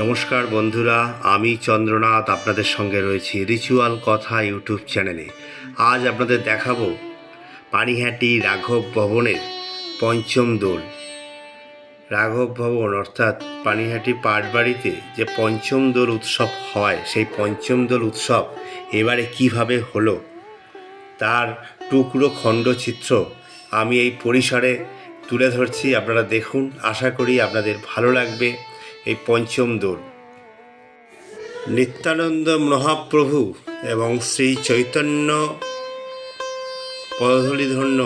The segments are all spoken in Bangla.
নমস্কার বন্ধুরা, আমি চন্দ্রনাথ, আপনাদের সঙ্গে রয়েছি রিচুয়াল কথা ইউটিউব চ্যানেলে। আজ আপনাদের দেখাবো পানিহাটি রাঘব ভবনের পঞ্চম দোল। রাঘব ভবন, অর্থাৎ পানিহাটি পাটবাড়িতে যে পঞ্চম দোল উৎসব হয়, সেই পঞ্চম দোল উৎসব এবারে কীভাবে হলো, তার টুকরো খণ্ডচিত্র আমি এই পরিসরে তুলে ধরছি। আপনারা দেখুন, আশা করি আপনাদের ভালো লাগবে। এই পঞ্চম দোল। নিত্যানন্দ মহাপ্রভু এবং শ্রী চৈতন্য পদধূলিধন্য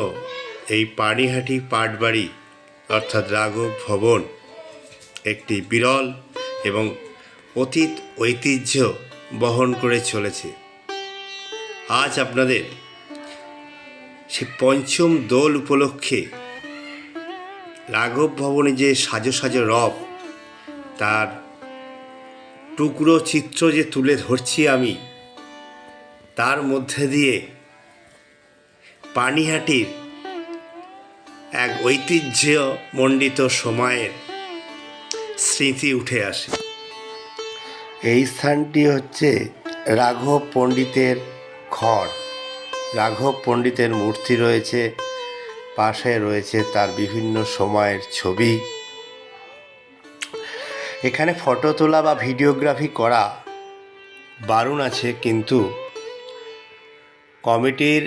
এই পানিহাটি পাটবাড়ি অর্থাৎ রাঘব ভবন একটি বিরল এবং অতীত ঐতিহ্য বহন করে চলেছে। আজ আপনাদের সে পঞ্চম দোল উপলক্ষে রাঘব ভবনে যে সাজো সাজো রব তার টুকরো চিত্র যে তুলে ধরছি আমি, তার মধ্যে দিয়ে পানিহাটির এক ঐতিহ্য মণ্ডিত সময়ের স্মৃতি উঠে আসে। এই স্থানটি হচ্ছে রাঘব পণ্ডিতের ঘর। রাঘব পণ্ডিতের মূর্তি রয়েছে, পাশে রয়েছে তার বিভিন্ন সময়ের ছবি। এখানে ফটো তোলা বা ভিডিওগ্রাফি করা বারণ আছে, কিন্তু কমিটির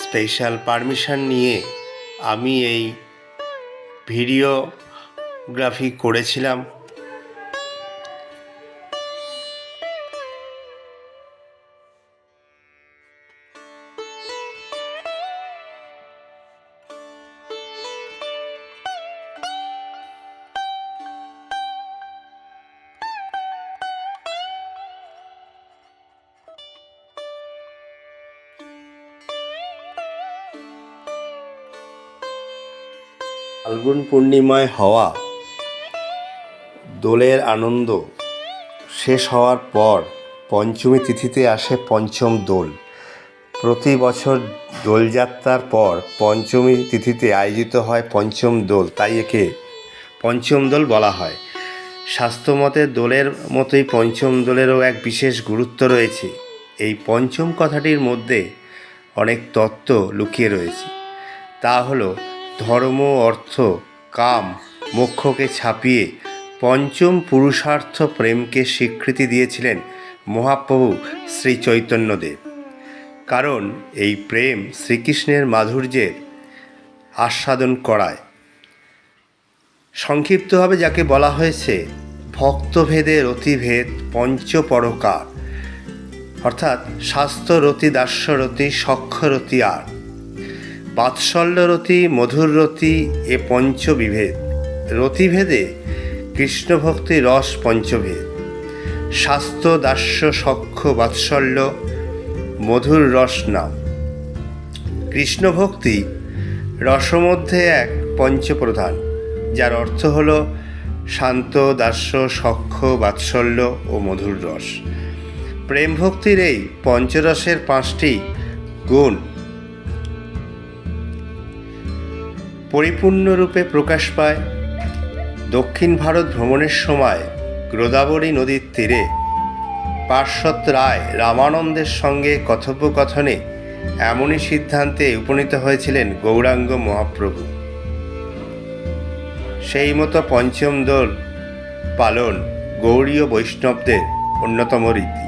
স্পেশাল পারমিশন নিয়ে আমি এই ভিডিওগ্রাফি করেছিলাম। ফাল্গুন পূর্ণিমায় হওয়া দোলের আনন্দ শেষ হওয়ার পর পঞ্চমী তিথিতে আসে পঞ্চম দোল। প্রতি বছর দোলযাত্রার পর পঞ্চমী তিথিতে আয়োজিত হয় পঞ্চম দোল, তাই একে পঞ্চম দোল বলা হয়। স্বাস্থ্যমতে দোলের মতোই পঞ্চম দোলেরও এক বিশেষ গুরুত্ব রয়েছে। এই পঞ্চম কথাটির মধ্যে অনেক তত্ত্ব লুকিয়ে রয়েছে। তা হলো ধর্ম, অর্থ, কাম মোক্ষকে ছাপিয়ে পঞ্চম পুরুষার্থ প্রেমকে স্বীকৃতি দিয়েছিলেন মহাপ্রভু শ্রী চৈতন্যদেব। কারণ এই প্রেম শ্রীকৃষ্ণের মাধুর্যের আস্বাদন করায়। সংক্ষিপ্তভাবে যাকে বলা হয়েছে ভক্তভেদের অতিভেদ পঞ্চপরকার, অর্থাৎ স্বাস্থ্যরতি দাস্যরতি, সক্ষরতি আর। বাৎসল্যরতি মধুররতি এ পঞ্চবিভেদ। রতিভেদে কৃষ্ণভক্তি রস পঞ্চভেদ। স্বাস্থ্য দাস্য সক্ষ বাৎসল্য, মধুর রস নাম। কৃষ্ণভক্তি রসমধ্যে এক পঞ্চপ্রধান, যার অর্থ হল শান্ত, দাস্য সক্ষ বাৎসল্য ও মধুর রস। প্রেম ভক্তির এই পঞ্চরসের পাঁচটি গুণ পরিপূর্ণরূপে প্রকাশ পায়। দক্ষিণ ভারত ভ্রমণের সময় গোদাবরী নদীর তীরে পার্শ্বত রায় রামানন্দের সঙ্গে কথোপকথনে এমনই সিদ্ধান্তে উপনীত হয়েছিলেন গৌরাঙ্গ মহাপ্রভু। সেই মতো পঞ্চম দোল পালন গৌড়ীয় বৈষ্ণবদের অন্যতম রীতি।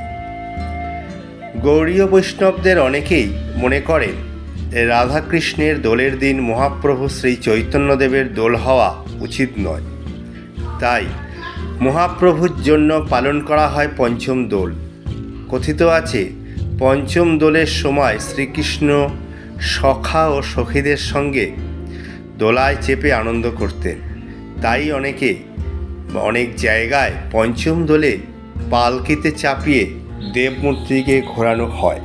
গৌড়ীয় বৈষ্ণবদের অনেকেই মনে করেন রাধাকৃষ্ণের দোলের দিন মহাপ্রভু শ্রী চৈতন্যদেবের দোল হওয়া উচিত নয়। তাই মহাপ্রভুর জন্য পালন করা হয় পঞ্চম দোল। কথিত আছে, পঞ্চম দোলের সময় শ্রীকৃষ্ণ সখা ও সখীদের সঙ্গে দোলায় চেপে আনন্দ করতেন। তাই অনেকে অনেক জায়গায় পঞ্চম দোলে পালকিতে চাপিয়ে দেবমূর্তিকে ঘোরানো হয়।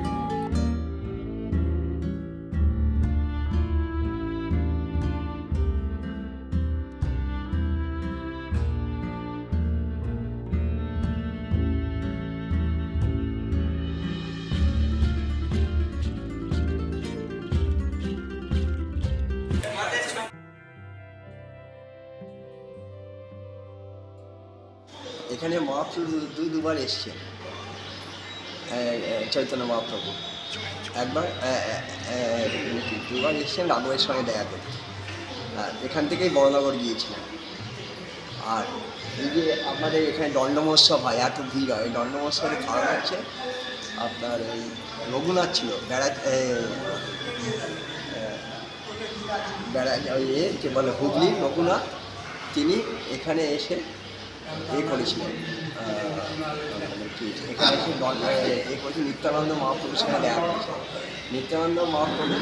এখানে মহাপ্রভু দু, দুবার এসছে চৈতন্য মহাপ্রভু। একবার দুবার এসছেন? রাঘবের সঙ্গে দেখা করতে। আর এখান থেকেই বড়নগর গিয়েছিলেন। আর এই যে আপনাদের এখানে দণ্ডমোৎসব হয়, এত ভিড় হয়। এই দণ্ডমোৎসবের কারণ হচ্ছে আপনার এই রঘুনাথ ছিল বেড়া বেড়া ওই এ যে বলে হুগলি রঘুনাথ। তিনি এখানে এসে এ করেছিলেন আহ, কি, এখানে এ এ নিত্যানন্দ মহাপ্রভুর সঙ্গে দেখা নিত্যানন্দ মহাপ্রভু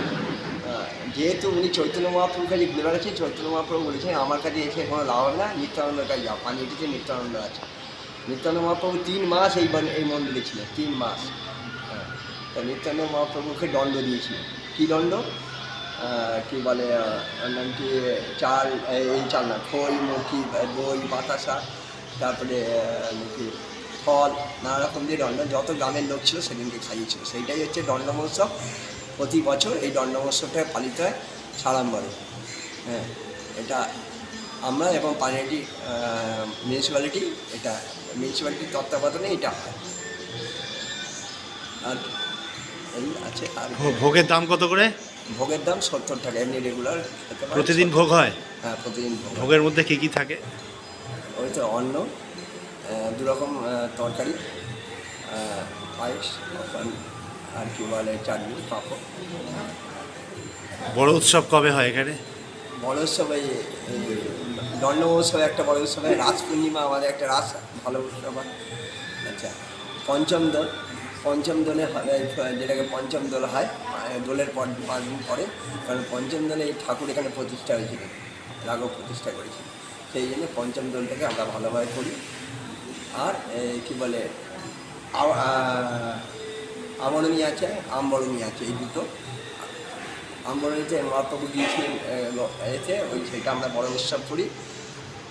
যেহেতু উনি চৈতন্য মহাপ্রভুর কাছে ঘুরে বেড়াচ্ছেন চৈতন্য মহাপ্রভু বলেছেন আমার কাছে এসে কোনো লাভ না নিত্যানন্দের কাছে যাও। পানিটিতে নিত্যানন্দ আছে। নিত্যানন্দ মহাপ্রভু তিন মাস এই এই মন্দিরে ছিলেন তিন মাস। তা নিত্যানন্দ মহাপ্রভুকে দণ্ড দিয়েছিল। কী দণ্ড? কি বলে নাম কি? চাল এই চাল না খোল মুখি দই বাতাসা। তারপরে ফল নানা রকম দিয়ে দণ্ড যত গ্রামের লোক ছিল সেদিনকে খাইয়েছিল। সেইটাই হচ্ছে দণ্ড মহোৎসব। প্রতি বছর এই দণ্ড মহোৎসবটা পালিত হয় সাড়ম্বরে। হ্যাঁ এটা আমরা এবং পানিয়াটি মিউনিসিপ্যালিটি এটা মিউনিসিপ্যালিটির তত্ত্বাবধানে এটা হয়। আর এই আছে আর ভোগের দাম কত করে? ভোগের দাম সত্তর টাকা এমনি রেগুলার প্রতিদিন ভোগ হয়? হ্যাঁ প্রতিদিন ভোগের মধ্যে কী কী থাকে? তো অন্ন আহ, দু রকম তরকারি পায়েস আর- আর কি বলে চাটনি পাঁপড়। বড় উৎসব কবে হয় এখানে? বড় উৎসবে এই দণ্ড মহোৎসবে একটা বড় উৎসবে রাস পূর্ণিমা আমাদের একটা রাস ভালো উৎসব হয়। আচ্ছা পঞ্চম দোল পঞ্চম দোলে হয় যেটাকে পঞ্চম দোল হয় দোলের পর পাঁচ দিন পরে কারণ পঞ্চম দোলে এই ঠাকুর এখানে প্রতিষ্ঠা হয়েছিল রাঘব প্রতিষ্ঠা করেছিল। সেই জন্য পঞ্চম দোলটাকে আমরা ভালোভাবে করি। আর কী বলে আমরণী আছে আমবরণী আছে এই দুটো। আমবরণীতে মহাপ্রভু গিয়েছিলেন এ, এতে ওই সেটা আমরা বড় উৎসব করি।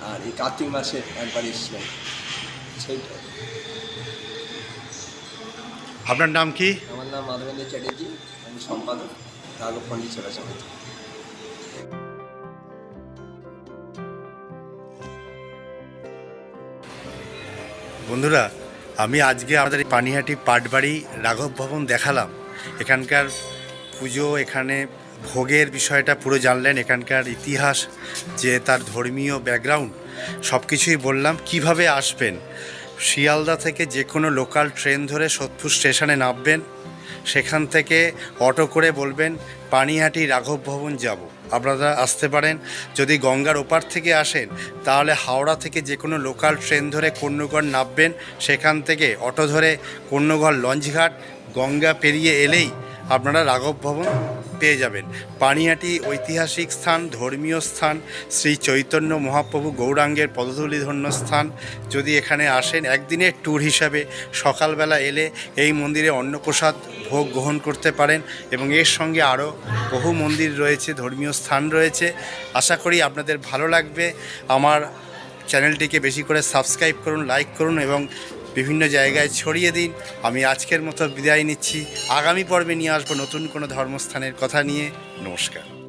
আর এই কার্তিক মাসে একবার এসেছিলেন। সেইটা আপনার নাম কি? আমার নাম মাধবেন্দ্র চ্যাটার্জি আমি সম্পাদক রাঘব পণ্ডিত সেবা সমিতি বন্ধুরা, আমি আজকে আমাদের পানিহাটি পাটবাড়ি রাঘব ভবন দেখালাম। এখানকার পুজো, এখানে ভোগের বিষয়টা পুরো জানলেন। এখানকার ইতিহাস, যে তার ধর্মীয় ব্যাকগ্রাউন্ড সব কিছুই বললাম, কীভাবে আসবেন? শিয়ালদা থেকে যে কোনো লোকাল ট্রেন ধরে সোদপুর স্টেশনে নামবেন। সেখান থেকে অটো করে বলবেন, পানিহাটি রাঘব ভবন যাব। আপনারা আসতে পারেন। যদি গঙ্গার ওপার থেকে আসেন, তাহলে হাওড়া থেকে যে কোনো লোকাল ট্রেন ধরে কন্যগড় নামবেন। সেখান থেকে অটো ধরে কন্যগড় লঞ্চঘাট গঙ্গা পেরিয়ে এলেই আপনারা রাঘব ভবন পেয়ে যাবেন। পানিয়াটি ঐতিহাসিক স্থান, ধর্মীয় স্থান, শ্রী চৈতন্য মহাপ্রভু গৌরাঙ্গের পদধূলি ধন্য স্থান। যদি এখানে আসেন, একদিনের ট্যুর হিসাবে সকালবেলা এলে এই মন্দিরে অন্নপ্রসাদ ভোগ গ্রহণ করতে পারেন এবং এর সঙ্গে আরও বহু মন্দির রয়েছে, ধর্মীয় স্থান রয়েছে। আশা করি আপনাদের ভালো লাগবে। আমার চ্যানেলটিকে বেশি করে সাবস্ক্রাইব করুন, লাইক করুন এবং বিভিন্ন জায়গায় ছড়িয়ে দিন। আমি আজকের মতো বিদায় নিচ্ছি। আগামী পর্বে নিয়ে আসব নতুন কোনো ধর্মস্থানের কথা নিয়ে। নমস্কার।